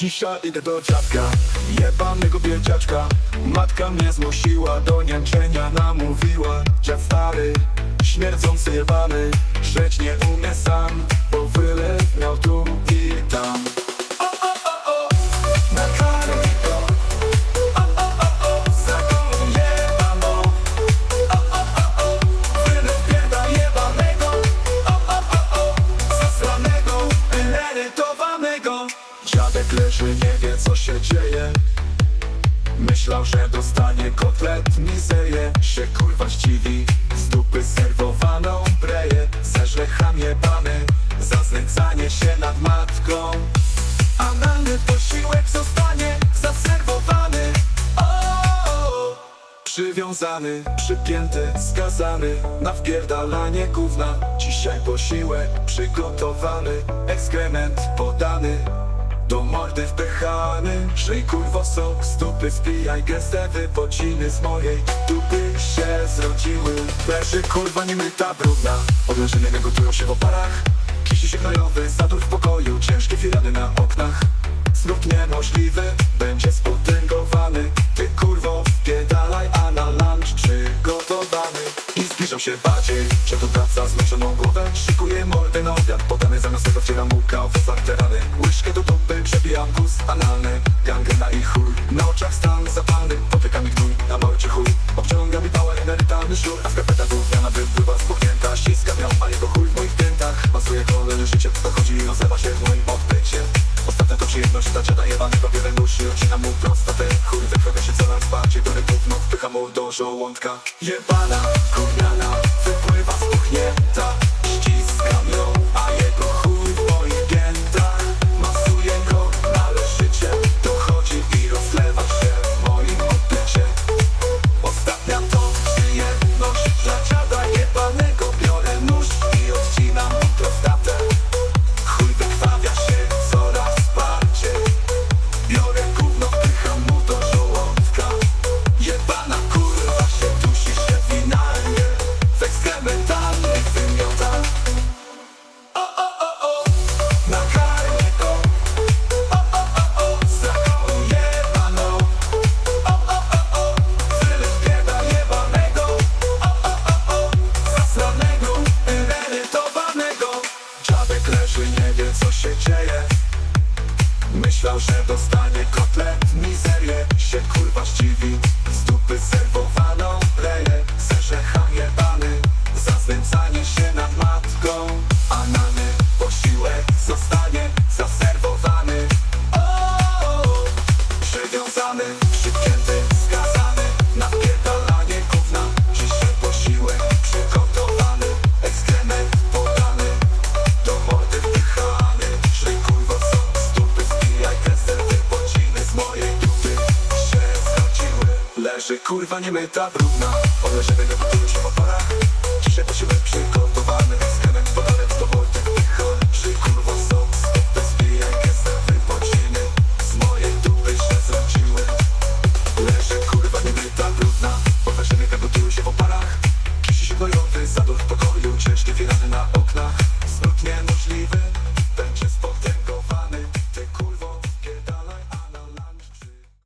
Dzisiaj idę do dziadka. Jebanego biedziaczka. Matka mnie zmusiła do niańczenia. Namówiła Dziad stary Śmierdzący jebany Myślał, że dostanie kotlet, mizerię Się kurwa zdziwi, z dupy serwowaną breję Zeżre ham jebany, za znęcanie się nad matką. Analny posiłek zostanie zaserwowany. O, Przywiązany, przypięty, skazany Na wpierdalanie gówna. Dzisiaj posiłek przygotowany Ekskrement podany do mordy wpychany. Żyj kurwo sok z dupy Spijaj gęste wypociny z mojej dupy. Się zrodziły Leży kurwa niemyta brudna. Odleżenia gotują się w oparach. Kisi się gnojowy, zadur w pokoju. Ciężkie firany na oknach. Znów niemożliwy będzie spotęgowany. Ty kurwo wpierdalaj, a na lunch przygotowany. I zbliżał się bardziej Przetodawca zmęczoną głowę. Szykuje mordę na obiad Podany zamiast tego wcieram mu kawę Zarte rany oczach stan zapalny. Potyka mi gnój na morcie chuj. Obciąga mi pałę emerytalny sznur. A skarpeta gówniana wypływa spuchnięta Ściskam ją, a jego chuj w moich piętach. Masuje kolejne życie To chodzi i rozlewa się w moim odbycie. Ostatnia to przyjemność dla dziada jebanego Wiele nóż i odcina mu prostatę. Chuj wykrwawia się coraz bardziej Biorę gówno, wpycha mu do żołądka. Jebana, gówniana Myślał, że dostanie kotlet, mizerię Się kurwa zdziwi, z dupy serwowaną leje. Zerze ham jebany, za znęcanie się nad matką. Analny posiłek zostanie zaserwowany. O, Przywiązany, przypięty, Leży kurwa nie myta brudna. One żeby nie budują się w oparach Ciszę posiłek przygotowany. Z kremem podany w dowolnym Przy kurwo są stopy Zbijaj gęste wypociny Z mojej dupy się zrodziły. Leży kurwa nie myta brudna. One żeby nie się w oparach Ciszy się bojowy zador w pokoju. Ciężkie firany na oknach. Smród niemożliwy